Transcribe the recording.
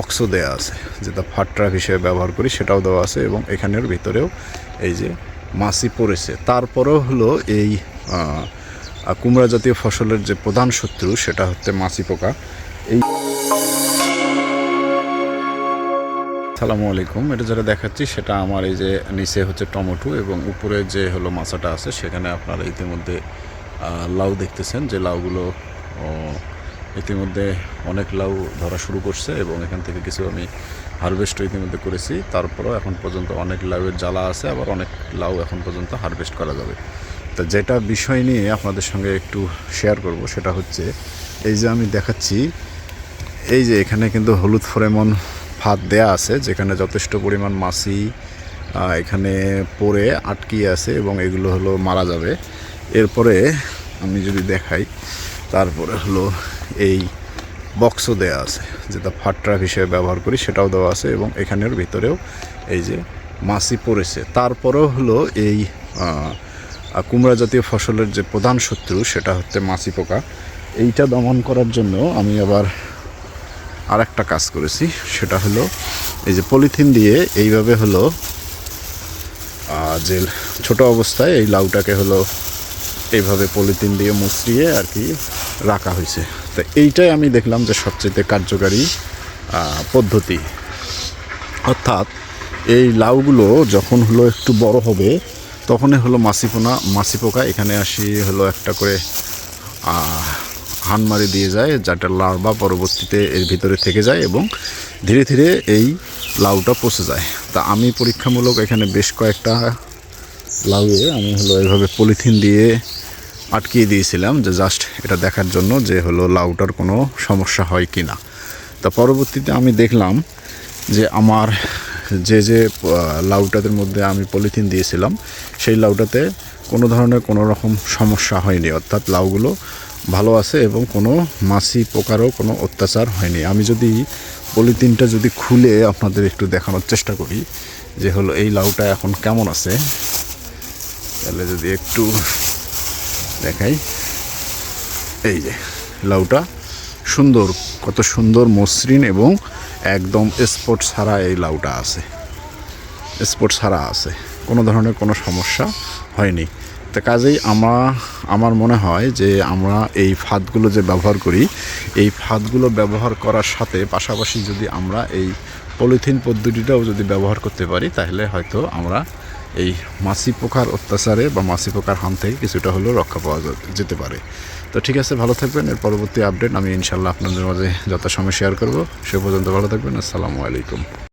বক্সও দেওয়া আছে, যেটা ফাট ট্রাক হিসেবে ব্যবহার করি, সেটাও দেওয়া আছে এবং এখানের ভিতরেও এই যে মাছি পড়েছে। তারপরেও হলো এই কুমড়া জাতীয় ফসলের যে প্রধান শত্রু, সেটা হচ্ছে মাছি পোকা। এই সালামু আলাইকুম, এটা যেটা দেখাচ্ছি, সেটা আমার এই যে নিচে হচ্ছে টমেটো এবং উপরে যে হলো মাছাটা আছে, সেখানে আপনারা ইতিমধ্যে লাউ দেখতেছেন, যে লাউগুলো ইতিমধ্যে অনেক লাউ ধরা শুরু করছে এবং এখান থেকে কিছু আমি হারভেস্টও ইতিমধ্যে করেছি। তারপরেও এখন পর্যন্ত অনেক লাউয়ের জ্বালা আছে, আবার অনেক লাউ এখন পর্যন্ত হারভেস্ট করা যাবে। তা যেটা বিষয় নিয়ে আপনাদের সঙ্গে একটু শেয়ার করব সেটা হচ্ছে, এই যে আমি দেখাচ্ছি, এই যে এখানে কিন্তু হলুদ ফরেমন ফাঁদ দেয়া আছে, যেখানে যথেষ্ট পরিমাণ মাছি এখানে পড়ে আটকিয়ে আছে এবং এগুলো হলো মারা যাবে। এরপরে আমি যদি দেখাই তারপরে হলো এই বক্সও দেওয়া আছে, যেটা ফাট ট্রাক হিসেবে ব্যবহার করি, সেটাও দেওয়া আছে এবং এখানের ভিতরেও এই যে মাছি পড়েছে। তারপরেও হলো এই কুমড়া জাতীয় ফসলের যে প্রধান শত্রু, সেটা হচ্ছে মাছি পোকা। এইটা দমন করার জন্য আমি আবার আর একটা কাজ করেছি, সেটা হলো এই যে পলিথিন দিয়ে এইভাবে হলো যে ছোট অবস্থায় এই লাউটাকে হলো এইভাবে পলিথিন দিয়ে মুচড়িয়ে আর কি রাখা হয়েছে। তো এইটাই আমি দেখলাম যে সবচেয়ে কার্যকারী পদ্ধতি। অর্থাৎ এই লাউগুলো যখন হলো একটু বড় হবে, তখনই হলো মাছিপোনা মাছি পোকা এখানে আসি হলো একটা করে হানমারি দিয়ে যায় যাটা লার্ভা পরবর্তীতে এর ভিতরে থেকে যায় এবং ধীরে ধীরে এই লাউটা পচে যায়। তা আমি পরীক্ষামূলক এখানে বেশ কয়েকটা লাউয়ে আমি হলো এইভাবে পলিথিন দিয়ে আটকিয়ে দিয়েছিলাম যে জাস্ট এটা দেখার জন্য যে হলো লাউটার কোনো সমস্যা হয় কি না তা পরবর্তীতে আমি দেখলাম যে আমার যে যে লাউটাদের মধ্যে আমি পলিথিন দিয়েছিলাম, সেই লাউটাতে কোনো ধরনের কোনো রকম সমস্যা হয়নি। অর্থাৎ লাউগুলো ভালো আছে এবং কোনো মাছি পোকারও কোনো অত্যাচার হয়নি। আমি যদি পলিথিনটা যদি খুলে আপনাদের একটু দেখানোর চেষ্টা করি যে হলো এই লাউটা এখন কেমন আছে, তাহলে যদি একটু দেখাই। এই যে, লাউটা সুন্দর, কত সুন্দর মসৃণ এবং একদম স্পট ছাড়া এই লাউটা আছে। স্পট ছাড়া আছে, কোনো ধরনের কোনো সমস্যা হয়নি। তা কাজেই আমরা, আমার মনে হয় যে আমরা এই ফাঁদগুলো যে ব্যবহার করি, এই ফাঁদগুলো ব্যবহার করার সাথে পাশাপাশি যদি আমরা এই পলিথিন পদ্ধতিটাও যদি ব্যবহার করতে পারি, তাহলে হয়তো আমরা এই মাসি পোকার অত্যাচারে বা মাসি পোকার হান থেকে কিছুটা হলেও রক্ষা পাওয়া যেতে পারে। তো ঠিক আছে, ভালো থাকবেন। এর পরবর্তী আপডেট আমি ইনশাল্লাহ আপনাদের মাঝে যথাসময় শেয়ার করব। সে পর্যন্ত ভালো থাকবেন। আসসালামু আলাইকুম।